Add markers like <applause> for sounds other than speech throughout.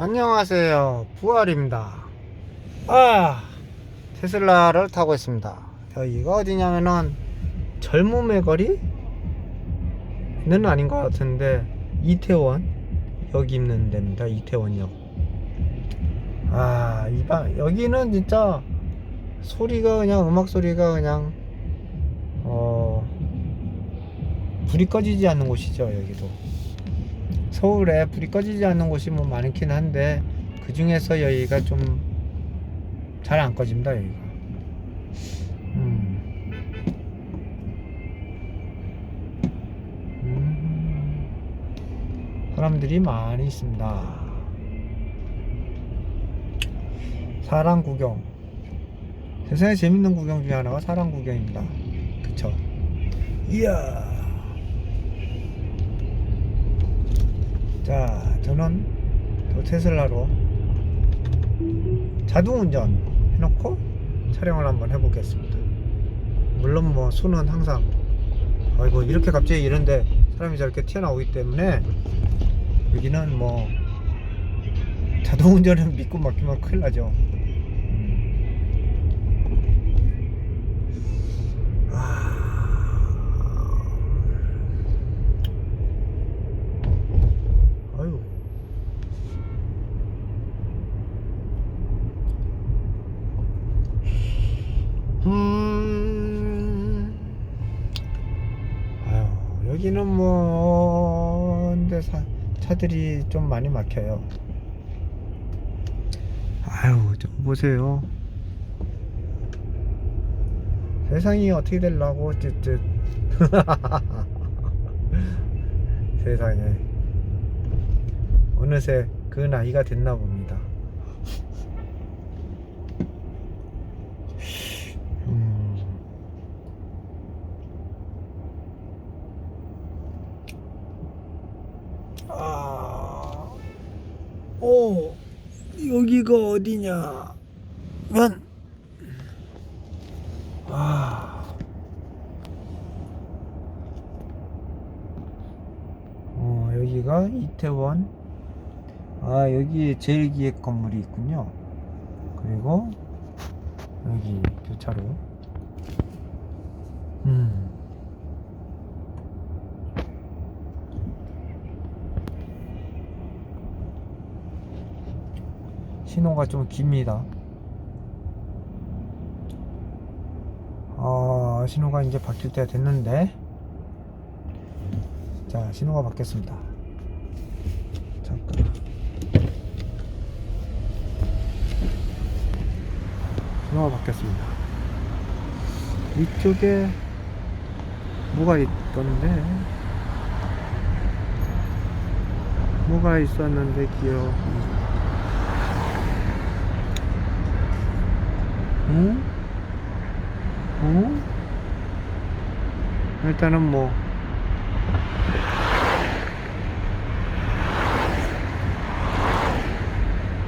안녕하세요. 부활입니다. 아 테슬라를 타고 있습니다. 여기가 어디냐면은 젊음의 거리는 아닌 것 같은데 이태원? 여기 있는 데입니다. 이태원역. 아 이방 여기는 진짜 소리가 그냥 음악 소리가 그냥 어 불이 꺼지지 않는 곳이죠 여기도 서울에 불이 꺼지지 않는 곳이 뭐 많긴 한데 그 중에서 여기가 좀 잘 안 꺼집니다 여기가. 음. 음. 사람들이 많이 있습니다. 사람 구경. 세상에 재밌는 구경 중에 하나가 사람 구경입니다. 그쵸? 이야. 자, 저는 또 테슬라로 자동 운전 해놓고 촬영을 한번 해보겠습니다. 물론 뭐 손은 항상 아이고 이렇게 갑자기 이런데 사람이 저렇게 튀어나오기 때문에 여기는 뭐 자동 운전은 믿고 맡기면 큰일 나죠. 음. 아, 아유. 음. 아유, 여기는 뭐, 근데 사, 차들이 좀 많이 막혀요. 아유, 좀 보세요. 세상이 어떻게 되려고, 쯧쯧. <laughs> 세상에. 어느새 그 나이가 됐나 봅니다. 음. 아, 오, 여기가 어디냐? 면, 아, 어, 여기가 이태원. 아, 여기 제일 기획 건물이 있군요. 그리고 여기 교차로. 음. 신호가 좀 깁니다. 아, 신호가 이제 바뀔 때가 됐는데. 자, 신호가 바뀌었습니다. 잠깐. 신호가 바뀌었습니다. 이쪽에 뭐가 있던데? 뭐가 있었는데 기억이 응? 응? 일단은 뭐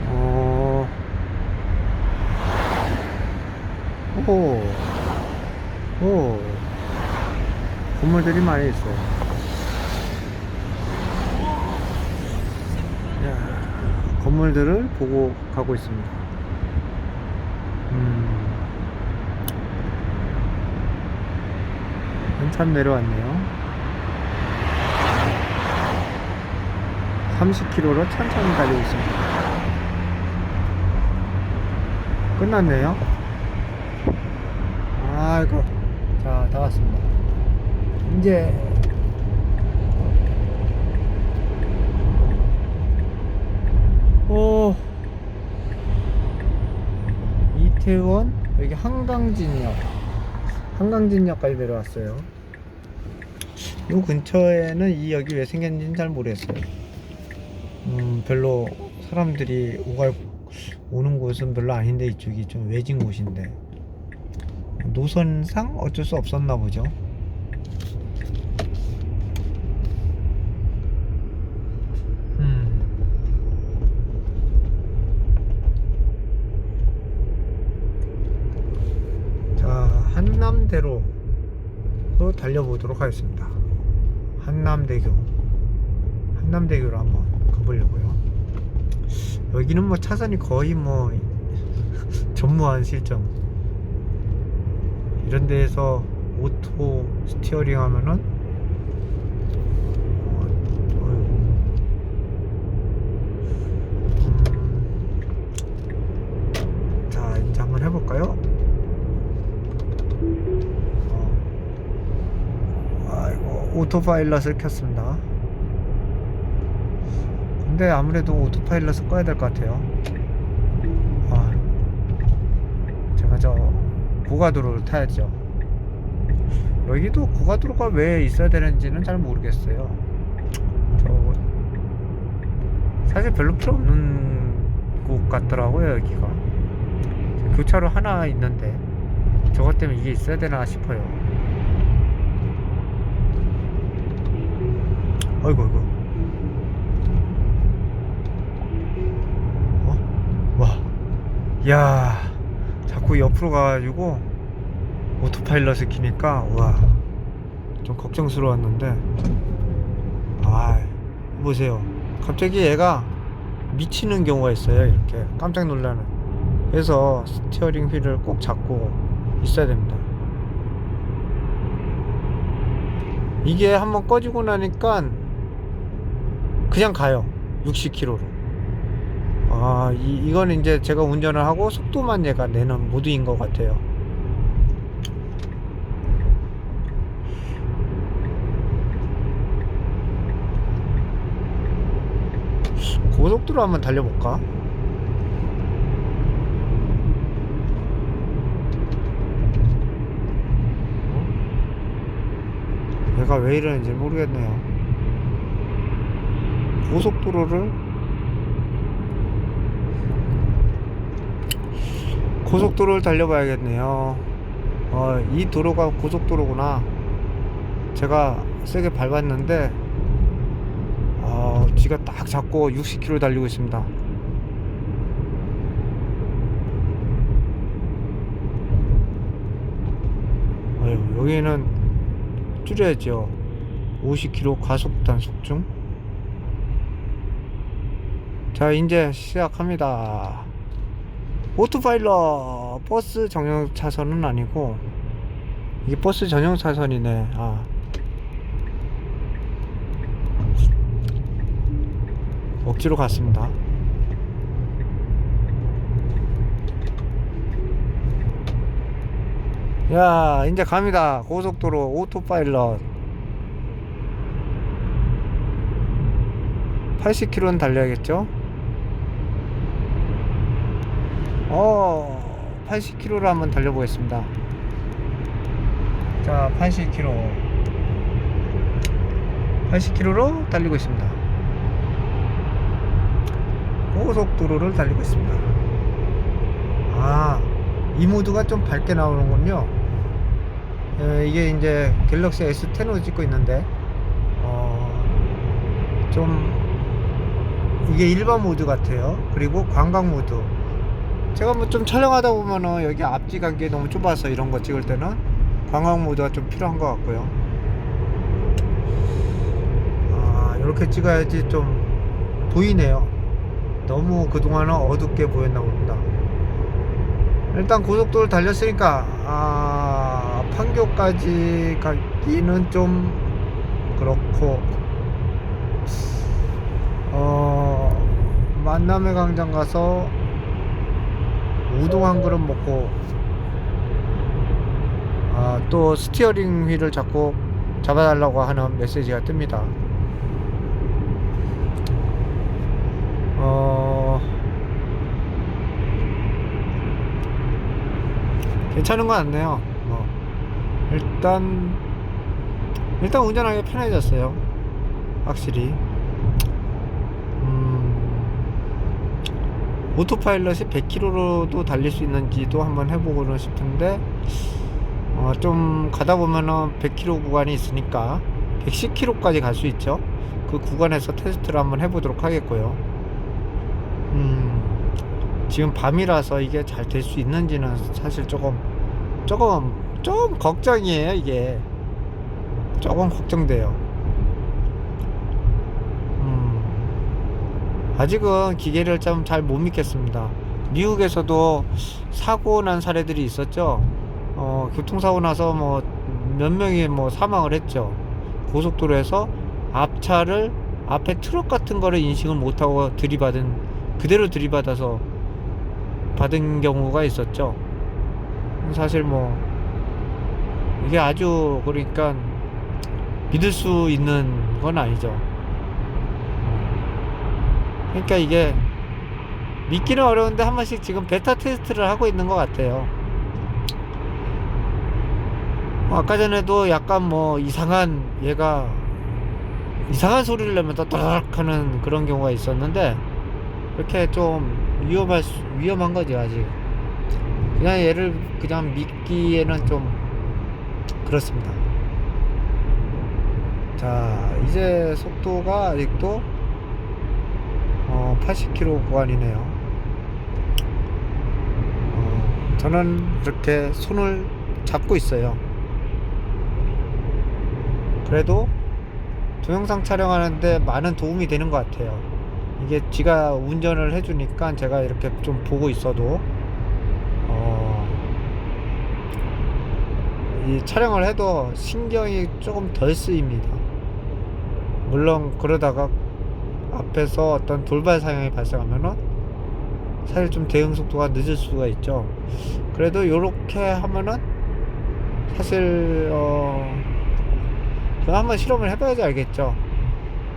어, 오, 오, 건물들이 많이 있어요. 야, 건물들을 보고 가고 있습니다. 음, 한참 내려왔네요. 30km로 천천히 달리고 있습니다. 끝났네요. 아이고, 자, 다 왔습니다. 이제, 오, 이태원, 여기 한강진역, 한강진역까지 내려왔어요. 요 근처에는 이 역이 왜 생겼는지는 잘 모르겠어요. 음, 별로 사람들이 오갈, 오는 곳은 별로 아닌데 이쪽이 좀 외진 곳인데 노선상 어쩔 수 없었나 보죠. 음. 자, 한남대로로 달려보도록 하겠습니다. 한남대교. 한남대교로 한번 가보려고요. 여기는 뭐 차선이 거의 뭐 <laughs> 전무한 실정 이런 데에서 오토 스티어링 하면은 어, 음, 자 이제 한번 해볼까요? 어. 아이고 오토파일럿을 켰습니다. 근데 아무래도 오토파일럿을 꺼야 될 것 같아요. 아, 제가 저 고가도로를 타야죠. 여기도 고가도로가 왜 있어야 되는지는 잘 모르겠어요. 저 사실 별로 필요 없는 곳 같더라고요 여기가. 교차로 하나 있는데 저것 때문에 이게 있어야 되나 싶어요 어이구 어이구 어? 와, 야, 자꾸 옆으로 가가지고 오토파일럿을 키니까 와, 좀 걱정스러웠는데, 아, 보세요. 갑자기 얘가 미치는 경우가 있어요. 이렇게 깜짝 놀라는. 그래서 스티어링 휠을 꼭 잡고 있어야 됩니다. 이게 한번 꺼지고 나니까 그냥 가요. 60km로. 아, 이, 이건 이제 제가 운전을 하고 속도만 얘가 내는 모드인 것 같아요. 고속도로 한번 달려볼까? 어? 얘가 왜 이러는지 모르겠네요. 고속도로를 고속도로를 달려봐야겠네요. 어, 이 도로가 고속도로구나. 제가 세게 밟았는데, 어, 지가 딱 잡고 60km 달리고 있습니다. 여기는 줄여야죠. 50km 가속 단속 중. 자, 이제 시작합니다. 오토파일럿 버스 전용 차선은 아니고 이게 버스 전용 차선이네. 아. 억지로 갔습니다. 야, 이제 갑니다. 고속도로 오토파일럿. 80km는 달려야겠죠? 어, 80km로 한번 달려보겠습니다. 자, 80km. 80km로 달리고 있습니다. 고속도로를 달리고 있습니다. 아, 이 모드가 좀 밝게 나오는군요. 에, 이게 이제 갤럭시 S10으로 찍고 있는데, 어, 좀, 이게 일반 모드 같아요. 그리고 관광 모드. 제가 뭐 좀 촬영하다 보면은 여기 앞뒤 간게 너무 좁아서 이런 거 찍을 때는 광학 모드가 좀 필요한 것 같고요. 아, 이렇게 찍어야지 좀 보이네요. 너무 그동안은 어둡게 보였나 봅니다. 일단 고속도로를 달렸으니까, 아, 판교까지 가기는 좀 그렇고, 어, 만남의 광장 가서 우동 한 그릇 먹고 아, 또 스티어링 휠을 자꾸 잡아달라고 하는 메시지가 뜹니다. 어, 괜찮은 것 같네요. 뭐 일단 일단 운전하기 편해졌어요. 확실히. 음, 오토파일럿이 100km로도 달릴 수 있는지도 한번 해보고는 싶은데 어, 좀 가다 보면은 100km 구간이 있으니까 110km까지 갈 수 있죠. 그 구간에서 테스트를 한번 해보도록 하겠고요. 음, 지금 밤이라서 이게 잘 될 수 있는지는 사실 조금 조금 좀 걱정이에요 이게 조금 걱정돼요. 아직은 기계를 좀 잘 못 믿겠습니다. 미국에서도 사고 난 사례들이 있었죠. 어, 교통사고 나서 뭐 몇 명이 뭐 사망을 했죠. 고속도로에서 앞차를 앞에 트럭 같은 거를 인식을 못하고 들이받은 그대로 들이받아서 받은 경우가 있었죠. 사실 뭐 이게 아주 그러니까 믿을 수 있는 건 아니죠. 어. 그러니까 이게 믿기는 어려운데 한 번씩 지금 베타 테스트를 하고 있는 것 같아요. 어, 아까 전에도 약간 뭐 이상한 얘가 이상한 소리를 내면 떠떠락 하는 그런 경우가 있었는데 그렇게 좀 위험할 수, 위험한 거지 아직 그냥 얘를 그냥 믿기에는 좀 그렇습니다 자 이제 속도가 아직도 어, 80km 구간이네요 어, 저는 이렇게 손을 잡고 있어요 그래도 동영상 촬영하는데 많은 도움이 되는 것 같아요. 이게 지가 운전을 해주니까 제가 이렇게 좀 보고 있어도 어, 이 촬영을 해도 신경이 조금 덜 쓰입니다. 물론 그러다가 앞에서 어떤 돌발 상황이 발생하면은 사실 좀 대응 속도가 늦을 수가 있죠. 그래도 이렇게 하면은 사실 어, 한번 실험을 해봐야지 알겠죠.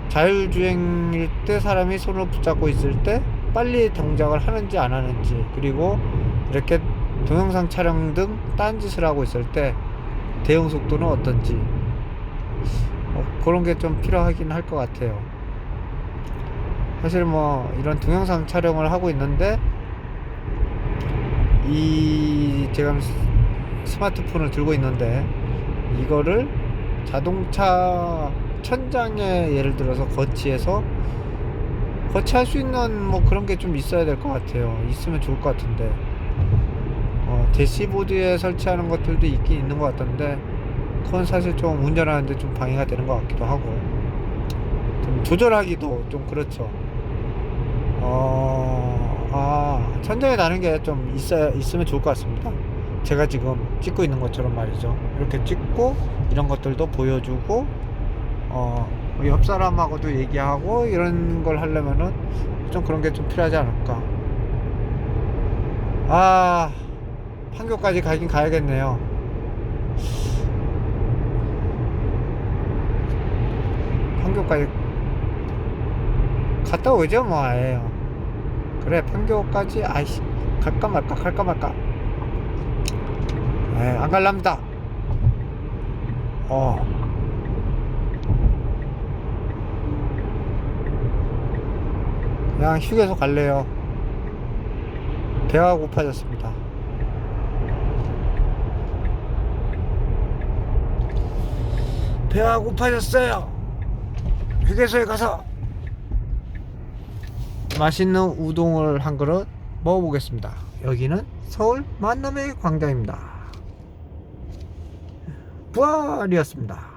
자율주행일 때 사람이 손을 붙잡고 있을 때 빨리 동작을 하는지 안 하는지 그리고 이렇게 동영상 촬영 등 딴짓을 하고 있을 때 대응 속도는 어떤지 어, 그런 게 좀 필요하긴 할 것 같아요. 사실 뭐 이런 동영상 촬영을 하고 있는데 이 제가 스마트폰을 들고 있는데 이거를 자동차 천장에 예를 들어서 거치해서 거치할 수 있는 뭐 그런 게 좀 있어야 될 것 같아요. 있으면 좋을 것 같은데 어, 대시보드에 설치하는 것들도 있긴 있는 것 같던데 그건 사실 좀 운전하는데 좀 방해가 되는 것 같기도 하고 좀 조절하기도 좀 그렇죠. 어, 아 천장에 다는 게 좀 있어 있으면 좋을 것 같습니다. 제가 지금 찍고 있는 것처럼 말이죠. 이렇게 찍고 이런 것들도 보여주고 어, 옆 사람하고도 얘기하고 이런 걸 하려면은 좀 그런 게 좀 필요하지 않을까. 아, 판교까지 가긴 가야겠네요. 판교까지 갔다 오죠, 뭐, 아예. 그래, 판교까지, 아이씨, 갈까 말까, 갈까 말까. 에, 안 갈랍니다. 어. 그냥 휴게소 갈래요. 배가 고파졌습니다. 배가 고파졌어요. 휴게소에 가서 맛있는 우동을 한 그릇 먹어보겠습니다. 여기는 서울 만남의 광장입니다. 부활이었습니다.